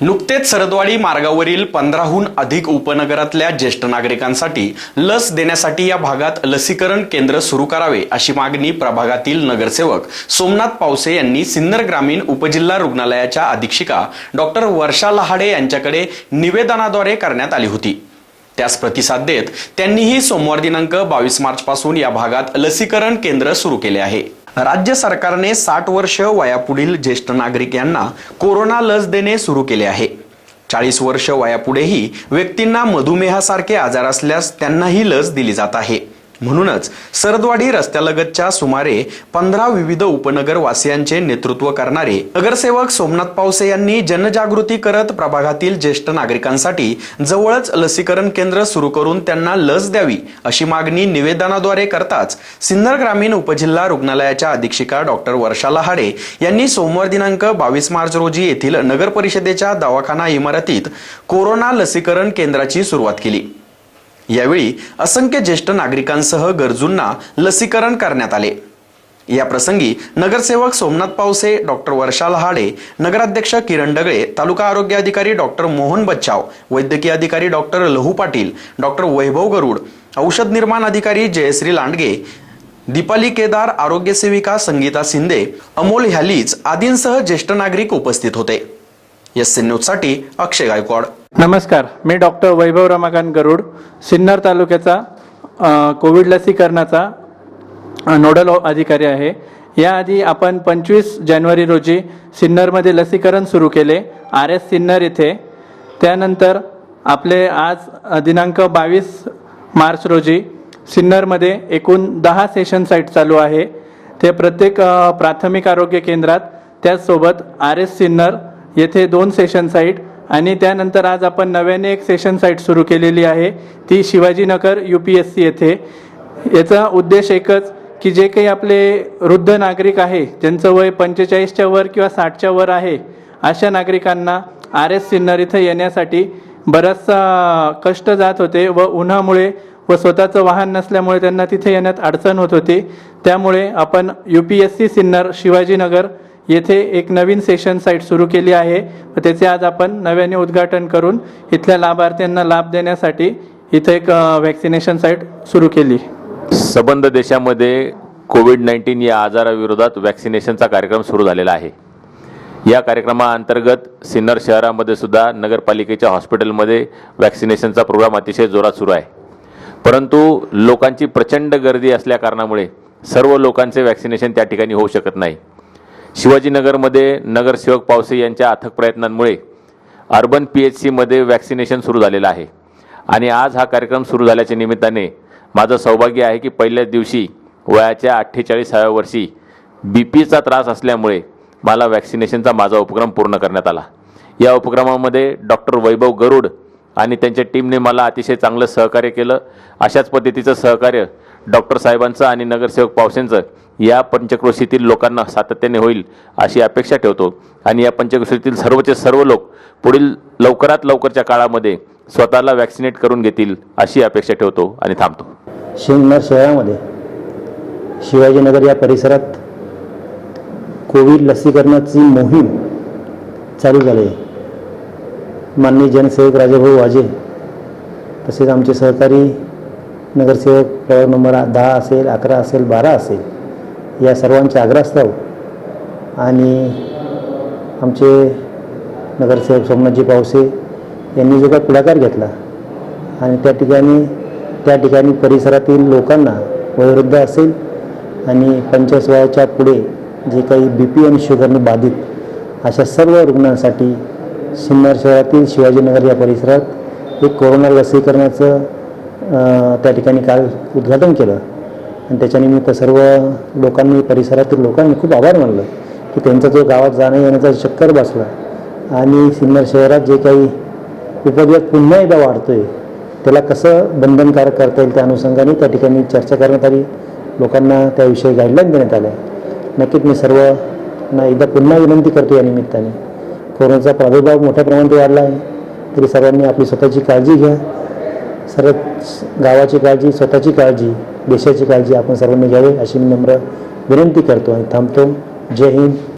नुकतेच सरदवाडी मार्गावरील पंधराहून अधिक उपनगरातल्या ज्येष्ठ नागरिकांसाठी लस देण्यासाठी या भागात लसीकरण केंद्र सुरू करावे अशी मागणी प्रभागातील नगरसेवक सोमनाथ पावसे यांनी सिन्नर ग्रामीण उपजिल्हा रुग्णालयाच्या अधीक्षिका डॉक्टर वर्षा लहाडे यांच्याकडे निवेदनाद्वारे करण्यात आली होती. त्यास प्रतिसाद देत त्यांनीही सोमवार दिनांक बावीस मार्चपासून या भागात लसीकरण केंद्र सुरू केले आहे. राज्य सरकारने साठ वर्ष वयापुढील ज्येष्ठ नागरिक यांना कोरोना लस देणे सुरू केले आहे. चाळीस वर्ष वयापुढेही व्यक्तींना मधुमेहासारखे आजार असल्यास त्यांनाही लस दिली जात आहे. म्हणूनच सरदवाडी रस्त्यालगतच्या सुमारे पंधरा विविध उपनगरवासियांचे नेतृत्व करणारे नगरसेवक सोमनाथ पावसे यांनी जनजागृती करत प्रभागातील ज्येष्ठ नागरिकांसाठी जवळच लसीकरण केंद्र सुरू करून त्यांना लस द्यावी अशी मागणी निवेदनाद्वारे करताच सिन्नर ग्रामीण उपजिल्हा रुग्णालयाच्या अधीक्षिका डॉक्टर वर्षा लहाडे यांनी सोमवार दिनांक बावीस मार्च रोजी येथील नगर परिषदेच्या दवाखाना इमारतीत कोरोना लसीकरण केंद्राची सुरुवात केली. यावेळी असंख्य ज्येष्ठ नागरिकांसह गरजूंना लसीकरण करण्यात आले. या प्रसंगी नगरसेवक सोमनाथ पावसे डॉक्टर वर्षा लहाडे नगराध्यक्ष किरण डगळे तालुका आरोग्य अधिकारी डॉक्टर मोहन बच्चाव वैद्यकीय अधिकारी डॉक्टर लहू पाटील डॉक्टर वैभव गरुड औषध निर्माण अधिकारी जयश्री लांडगे दीपाली केदार आरोग्य सेविका संगीता शिंदे अमोल ह्यालीच आदींसह ज्येष्ठ नागरिक उपस्थित होते. एस न्यूजसाठी अक्षय गायकवाड. नमस्कार मी डॉक्टर वैभव रमाकांत गरुड सिन्नर तालुक्याचा कोविड लसीकरणाचा नोडल अधिकारी आहे. याआधी आपण पंचवीस जानेवारी रोजी सिन्नरमध्ये लसीकरण सुरू केले आर एस सिन्नर येथे त्यानंतर आपले आज दिनांक बावीस मार्च रोजी सिन्नरमध्ये एकूण दहा सेशन साईट चालू आहे. ते प्रत्येक प्राथमिक आरोग्य केंद्रात त्याचसोबत आर एस सिन्नर येथे दोन सेशन साईट आणि त्यानंतर आज आपण नव्याने एक सेशन साईट सुरू केलेली आहे. ती Shivajinagar U P S C येथे. याचा उद्देश एकच की जे काही आपले वृद्ध नागरिक आहे ज्यांचं वय पंचेचाळीसच्या वर किंवा साठच्या वर आहे अशा नागरिकांना आर एस सिन्नर इथं येण्यासाठी बराचसा कष्ट जात होते व उन्हामुळे व स्वतःचं वाहन नसल्यामुळे त्यांना तिथे येण्यात अडचण होत होती. त्यामुळे आपण U P S C Sinnar Shivajinagar येथे एक नवीन सेशन साईट सुरू केली आहे. व त्याचे आज आपण नव्याने उद्घाटन करून इथल्या लाभार्थ्यांना लाभ देण्यासाठी इथं एक व्हॅक्सिनेशन साईट सुरू केली. सबंध देशामध्ये कोविड नाईन्टीन या आजाराविरोधात वॅक्सिनेशनचा कार्यक्रम सुरू झालेला आहे. या कार्यक्रमाअंतर्गत सिन्नर शहरामध्ये सुद्धा नगरपालिकेच्या हॉस्पिटलमध्ये वॅक्सिनेशनचा प्रोग्राम अतिशय जोरात सुरू आहे. परंतु लोकांची प्रचंड गर्दी असल्या कारणामुळे सर्व लोकांचे वॅक्सिनेशन त्या ठिकाणी होऊ शकत नाही. शिवाजीनगरमध्ये नगरसेवक पावसे यांच्या अथक प्रयत्नांमुळे अर्बन पी एच सीमध्ये वॅक्सिनेशन सुरू झालेलं आहे. आणि आज हा कार्यक्रम सुरू झाल्याच्या निमित्ताने माझं सौभाग्य आहे की पहिल्याच दिवशी वयाच्या अठ्ठेचाळीसाव्या वर्षी बी पीचा त्रास असल्यामुळे मला वॅक्सिनेशनचा माझा उपक्रम पूर्ण करण्यात आला. या उपक्रमामध्ये डॉक्टर वैभव गरुड आणि त्यांच्या टीमने मला अतिशय चांगलं सहकार्य केलं. अशाच पद्धतीचं सहकार्य डॉक्टर साहेबांचं आणि नगरसेवक पावसेंचं या पंचक्रोशीतील लोकांना सातत्याने होईल अशी अपेक्षा ठेवतो. आणि या पंचक्रोशीतील सर्वचे सर्व लोक पुढील लवकरात लवकरच्या काळामध्ये स्वतःला वॅक्सिनेट करून घेतील अशी अपेक्षा ठेवतो आणि थांबतो. सिन्नर शहरामध्ये शिवाजीनगर या परिसरात कोविड लसीकरणाची मोहीम चालू झाली. आहे माननीय जनसेवक राजाभाऊ वाजे तसेच आमचे सहकारी नगरसेवक प्रभाग नंबर दहा असेल अकरा असेल बारा असेल या सर्वांचे आग्रहास्तव आणि आमचे नगरसेवक सोमनाथजी पावसे यांनी जो काही पुढाकार घेतला आणि त्या ठिकाणी त्या ठिकाणी परिसरातील लोकांना वयोवृद्ध असेल आणि पंचवीस वयाच्या पुढे जे काही बी पी आणि शुगरने बाधित अशा सर्व रुग्णांसाठी सिन्नर शहरातील शिवाजीनगर या परिसरात एक कोरोना लसीकरणाचं त्या ठिकाणी काल उद्घाटन केलं. आणि त्याच्यानिमित्त सर्व लोकांनी परिसरातील लोकांनी खूप आभार मानलं की त्यांचा जो गावात जाणं येण्याचा चक्कर बसला. आणि सिन्नर शहरात जे काही उपद्रव पुन्हा एकदा वाढतोय त्याला कसं बंधनकारक करता येईल त्या अनुषंगाने त्या ठिकाणी चर्चा करण्यात आली. लोकांना त्याविषयी गाईडलाईन देण्यात आल्या. नक्कीच मी सर्वांना एकदा पुन्हा विनंती करतो या निमित्ताने. कोरोनाचा प्रादुर्भाव मोठ्या प्रमाणात वाढला आहे. तरी सर्वांनी आपली स्वतःची काळजी घ्या. सर्व गावाची काळजी स्वतःची काळजी देशाची काळजी आपण सर्वांनी घ्यावी अशी मी नम्र विनंती करतो आणि थांबतो. जय हिंद.